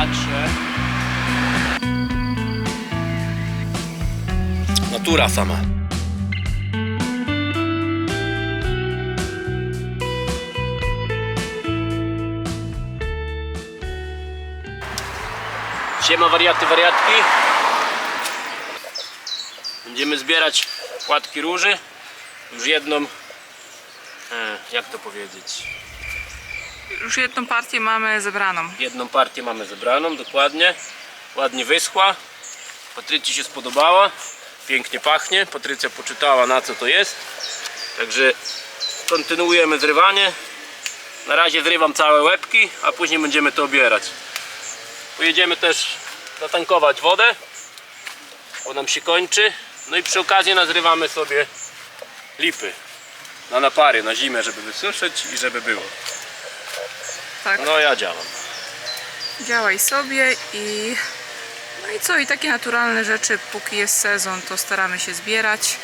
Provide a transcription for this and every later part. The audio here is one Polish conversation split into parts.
Patrzę. Natura sama. Siema wariaty, wariatki. Będziemy zbierać płatki róży. Już jedną, e, jak to powiedzieć, Już jedną partię mamy zebraną. jedną partię mamy zebraną, dokładnie. Ładnie wyschła. Patrycji się spodobała. Pięknie pachnie. Patrycja poczytała na co to jest. Także kontynuujemy zrywanie. Na razie zrywam całe łebki, a później będziemy to obierać. Pojedziemy też zatankować wodę, bo nam się kończy. No i przy okazji nazrywamy sobie lipy na napary, na zimę, żeby wysuszyć i żeby było. Tak, No ja działam. działaj sobie i... No i co, i takie naturalne rzeczy, póki jest sezon, to staramy się zbierać.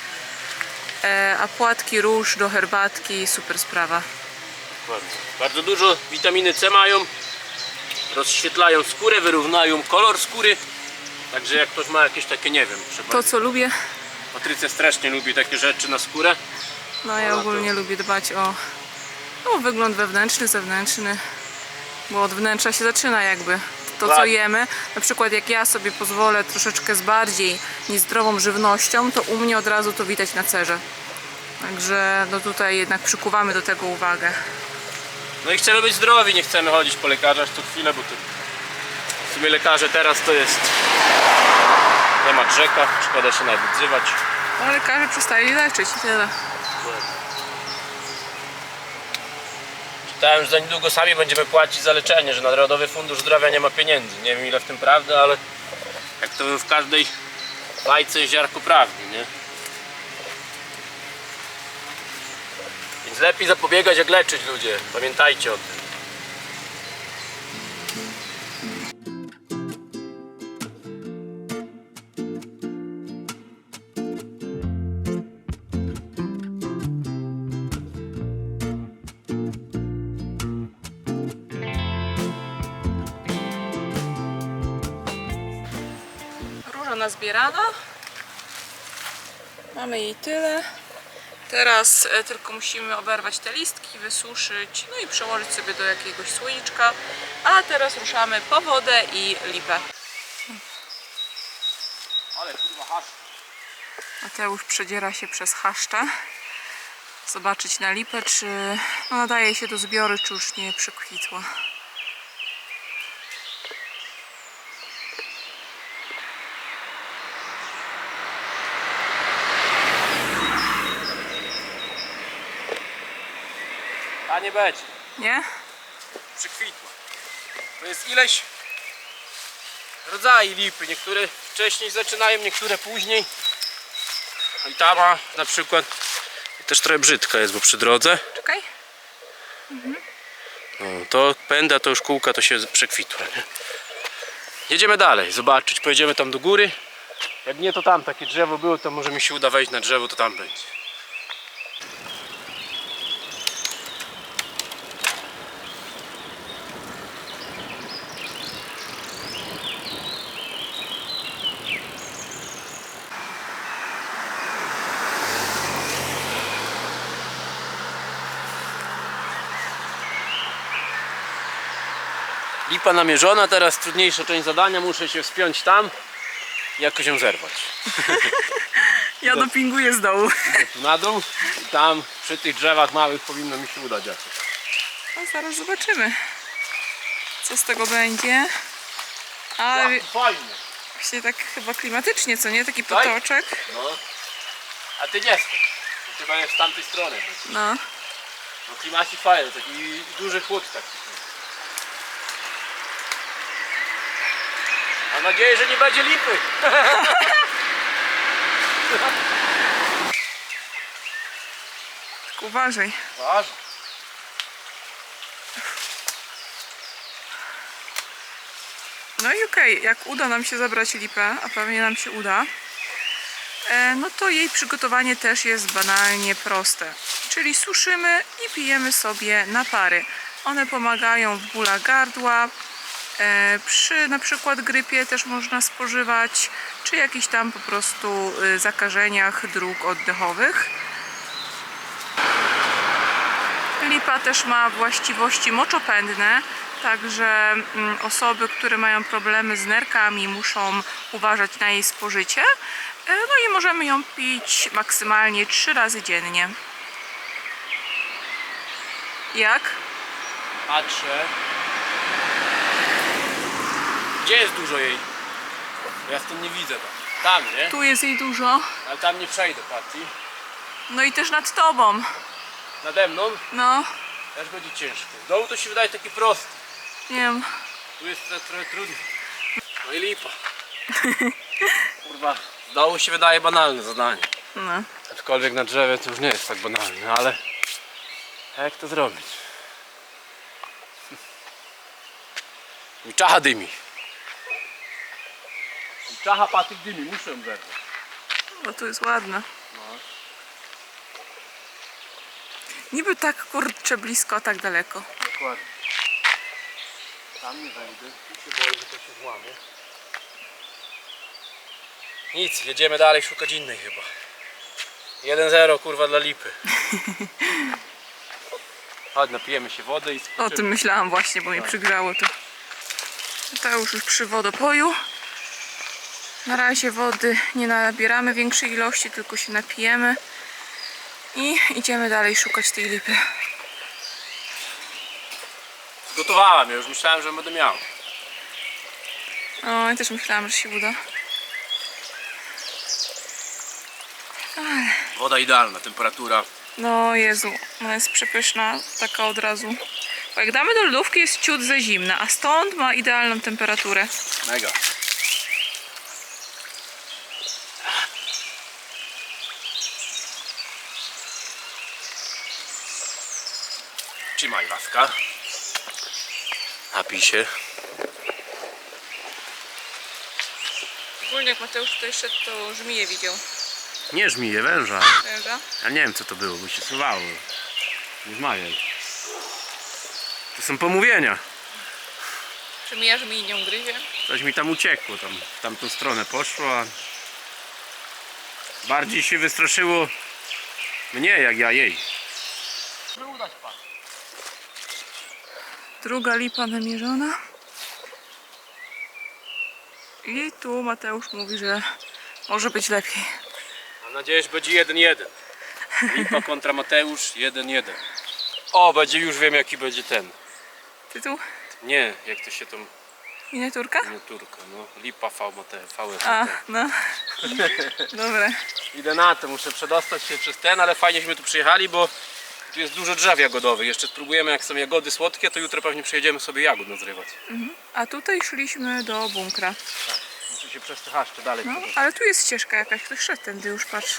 E, a płatki róż do herbatki, super sprawa. Dokładnie. Bardzo dużo witaminy C mają. Rozświetlają skórę, wyrównają kolor skóry. Także jak ktoś ma jakieś takie, nie wiem, trzeba... To co lubię, Patrycja strasznie lubi takie rzeczy na skórę. no ja No to- ogólnie lubię dbać o, o wygląd wewnętrzny, zewnętrzny, bo od wnętrza się zaczyna jakby to co Tak. jemy. Na przykład jak ja sobie pozwolę troszeczkę z bardziej niezdrową żywnością, to u mnie od razu to widać na cerze. Także no tutaj jednak przykuwamy do tego uwagę. No i chcemy być zdrowi, nie chcemy chodzić po lekarzach co chwilę, bo to w sumie lekarze teraz to jest temat rzeka, szkoda się nawet odzywać. No lekarze przestali leczyć i tyle. Czytałem, że za niedługo sami będziemy płacić za leczenie, że Narodowy Fundusz Zdrowia nie ma pieniędzy. Nie wiem ile w tym prawdy, ale jak to w każdej bajce jest ziarko prawdy, nie? Więc lepiej zapobiegać jak leczyć ludzie. Pamiętajcie o tym. Róża nazbierana. Mamy jej tyle. Teraz e, tylko musimy oberwać te listki, wysuszyć, no i przełożyć sobie do jakiegoś słoiczka. A teraz ruszamy po wodę i lipę. Ale kurwa hasz. Mateusz przedziera się przez chaszcze. Zobaczyć na lipę, czy no, nadaje się do zbiory, czy już nie przekwitła. A nie będzie. Nie? Przykwitła. To jest ileś rodzajów lipy. Niektóre wcześniej zaczynają, niektóre później. I ta ma na przykład też trochę brzydka jest, bo przy drodze. Czekaj. No, to pęda, to już kółka to się przekwitła. Nie? Jedziemy dalej, zobaczyć, pojedziemy tam do góry. Jak nie, to tam takie drzewo było, to może mi się uda wejść na drzewo, to tam będzie. Lipa namierzona, teraz trudniejsza część zadania, muszę się wspiąć tam i jakoś ją zerwać. Ja dopinguję z dołu. Idę tu na dół i tam przy tych drzewach małych powinno mi się udać jakoś. No zaraz zobaczymy, co z tego będzie. Ale Ła, fajnie. właśnie tak chyba klimatycznie, co nie? Taki Tak? potoczek. No. A ty nie. To chyba jest z tamtej strony. No. No klimacik fajny, taki duży chłód taki. Mam nadzieję, że nie będzie lipy. Uważaj. Ważne. No i okej, jak uda nam się zabrać lipę, a pewnie nam się uda, e, no to jej przygotowanie też jest banalnie proste. Czyli suszymy i pijemy sobie napary. One pomagają w bólach gardła, Przy na przykład grypie też można spożywać, czy jakichś tam po prostu y, zakażeniach dróg oddechowych. Lipa też ma właściwości moczopędne, także mm, osoby, które mają problemy z nerkami muszą uważać na jej spożycie. E, No i możemy ją pić maksymalnie 3 razy dziennie. Jak? Patrzę. Gdzie jest dużo jej? Ja stąd nie widzę tam. Tam, nie? Tu jest jej dużo. Ale tam nie przejdę, Patty. No i też nad tobą. Nade mną No, też będzie ciężko. Z dołu to się wydaje taki prosty. nie wiem. Tu jest to trochę trudniej. No i lipa. Kurwa. Z dołu się wydaje banalne zadanie. No. Aczkolwiek na drzewie to już nie jest tak banalne, ale jak to zrobić? I czacha dymi. Czacha patyk dymi, muszę ją zerwać. Bo tu jest ładne. No. Niby tak kurczę blisko, a tak daleko. Dokładnie. Tam nie wejdę, tu się boję, że to się złamie. Nic, jedziemy dalej szukać innej chyba. 1-0 kurwa dla lipy. Chodź, napijemy się wody i O tym myślałam właśnie, bo mi przygrało to. To już już przy wodopoju. Na razie wody nie nabieramy większej ilości, tylko się napijemy. I idziemy dalej szukać tej lipy. Zgotowałem, ja już myślałem, że będę miał. O, ja też myślałam, że się uda. Woda idealna, temperatura. No Jezu, ona jest przepyszna, taka od razu. Bo jak damy do lodówki jest ciut za zimna, a stąd ma idealną temperaturę. Mega. Laska. Napij się. Ogólnie jak Mateusz tutaj szedł, to żmije widział. Nie żmije, węża. Węża? Ja nie wiem co to było, bo się suwało. Nie zmajaj. To są pomówienia. Czy mija żmij nią gryzie? Coś mi tam uciekło, tam w tamtą stronę poszło, a bardziej się wystraszyło mnie jak ja jej. Udać pan. Druga lipa namierzona. I tu Mateusz mówi, że może być lepiej. Mam nadzieję, że będzie 1-1. Lipa kontra Mateusz 1-1. O, będzie już wiem jaki będzie ten. Tytuł? Nie, jak to się tą Miniaturka? miniaturka, no. Lipa V VS A, no. Dobra. Idę na to, muszę przedostać się przez ten, ale fajnie, żeśmy tu przyjechali, bo tu jest dużo drzew jagodowych. Jeszcze spróbujemy, jak są jagody słodkie, to jutro pewnie przyjedziemy sobie jagód nazrywać. A tutaj szliśmy do bunkra. Muszę się przez te haszcze dalej No, ale tu jest ścieżka jakaś, ktoś szedł tędy już, patrz.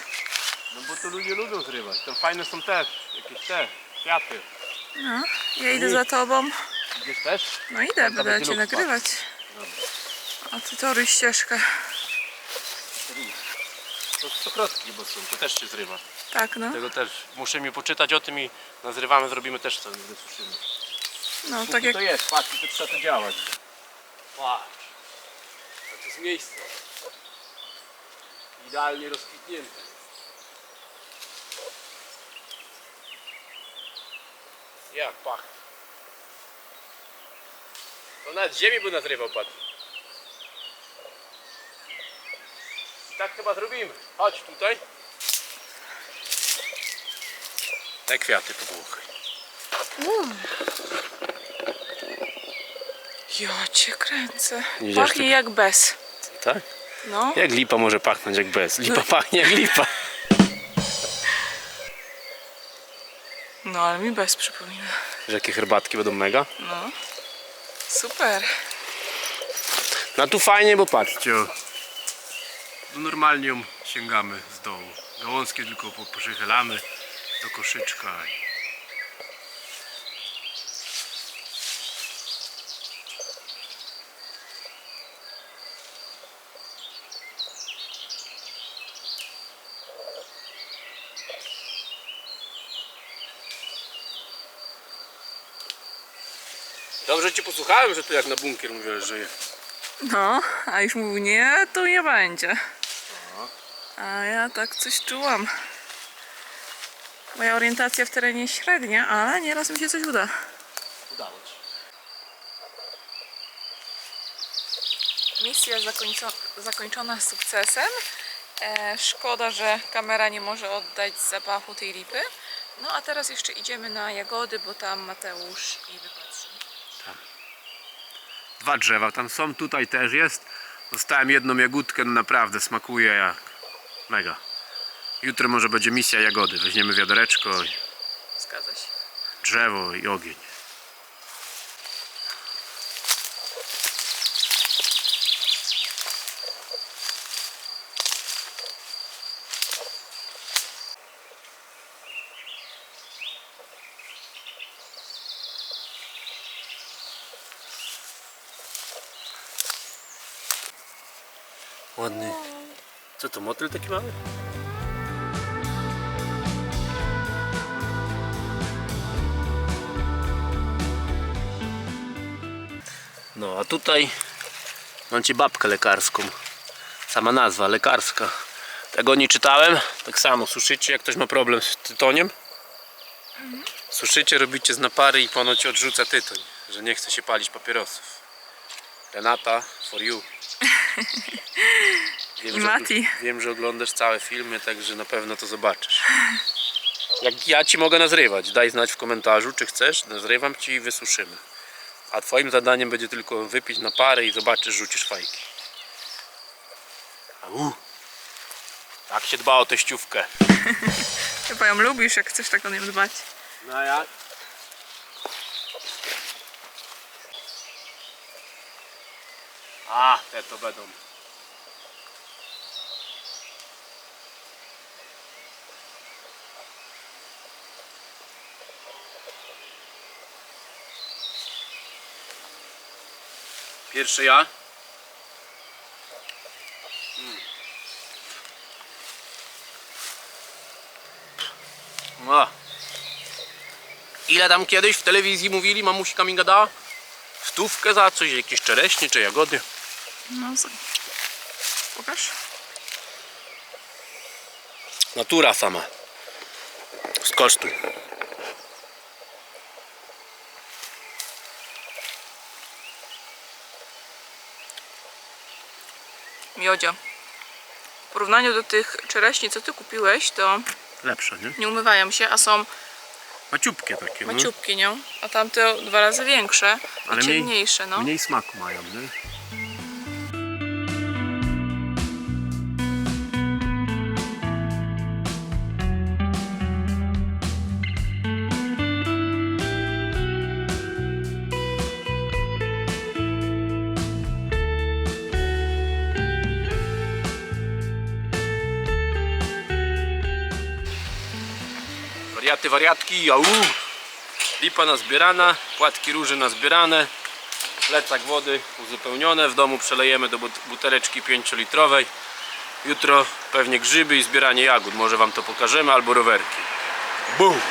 No bo to ludzie lubią zrywać. Tam fajne są te, jakieś te, kwiaty. No, ja idę za tobą. Idziesz też? No idę, Tam będę będzie cię luk, nagrywać. A ty toruj ścieżkę. To stokrotki, bo są, to też się zrywa. Tak, no. Tego też, muszę mi poczytać o tym i nazrywamy, zrobimy też co, wysuszymy. No, tak jak to jest, patrz, to trzeba to działać. Patrz. To jest miejsce. Idealnie rozkwitnięte. Jak pachnie. To nawet ziemi by nazrywał patrz. I tak chyba zrobimy. Chodź tutaj. Te kwiaty powąchaj. Ja cię kręcę. Idziesz Pachnie jak bez. Tak? No. Jak lipa może pachnąć jak bez? Lipa pachnie jak lipa. No, ale mi bez przypomina. Że jakie herbatki będą mega? No. Super. No tu fajnie, bo patrzcie. No normalnie ją sięgamy z dołu. Gałązki tylko po- poszechylamy do koszyczka. Dobrze cię posłuchałem, że tu jak na bunkier mówię, że żyje. No, a już mówił, nie, tu nie będzie. A ja tak coś czułam. Moja orientacja w terenie średnia, ale nieraz mi się coś uda. Udało ci. Misja zakońco- zakończona sukcesem. E, szkoda, że kamera nie może oddać zapachu tej lipy. No a teraz jeszcze idziemy na jagody, bo tam Mateusz i wypatrzy. Dwa drzewa tam są, tutaj też jest. Dostałem jedną jagódkę, no naprawdę smakuje jak mega. Jutro może będzie misja jagody. Weźmiemy wiadereczko, i Zgadza się. drzewo i ogień. Ładny. Co to, motyl taki mały? No a tutaj macie babkę lekarską. Sama nazwa, lekarska. Tego nie czytałem. Tak samo suszycie, jak ktoś ma problem z tytoniem. Suszycie, robicie z napary i ponoć odrzuca tytoń, że nie chce się palić papierosów. Renata, for you. Wiem, I że- Mati. Wiem, że oglądasz całe filmy, także na pewno to zobaczysz. Jak ja ci mogę nazrywać, daj znać w komentarzu, czy chcesz, nazrywam ci i wysuszymy. A twoim zadaniem będzie tylko wypić na parę i zobaczysz, rzucisz fajki. Au. Tak się dba o teściówkę. Chyba ją lubisz, jak chcesz tak o nią dbać. No jak? A, te to będą. Pierwszy ja. Mm. Ile tam kiedyś w telewizji mówili, mamuśka mi gadała? Stówkę za coś, jakieś czereśnie czy jagody. No, z... pokaż. Natura sama. Skosztuj. Miodzio. W porównaniu do tych czereśni, co ty kupiłeś, to Lepsze, nie? nie umywają się, a są Maciupkie takie, no. nie? A tamte dwa razy większe Ale i mniej- ciemniejsze, no. Mniej smaku mają, nie? Wariaty, wariatki, au! Lipa nazbierana, płatki róży nazbierane, plecak wody uzupełnione, w domu przelejemy do but- buteleczki 5-litrowej. Jutro pewnie grzyby i zbieranie jagód, może Wam to pokażemy, albo rowerki. Bum!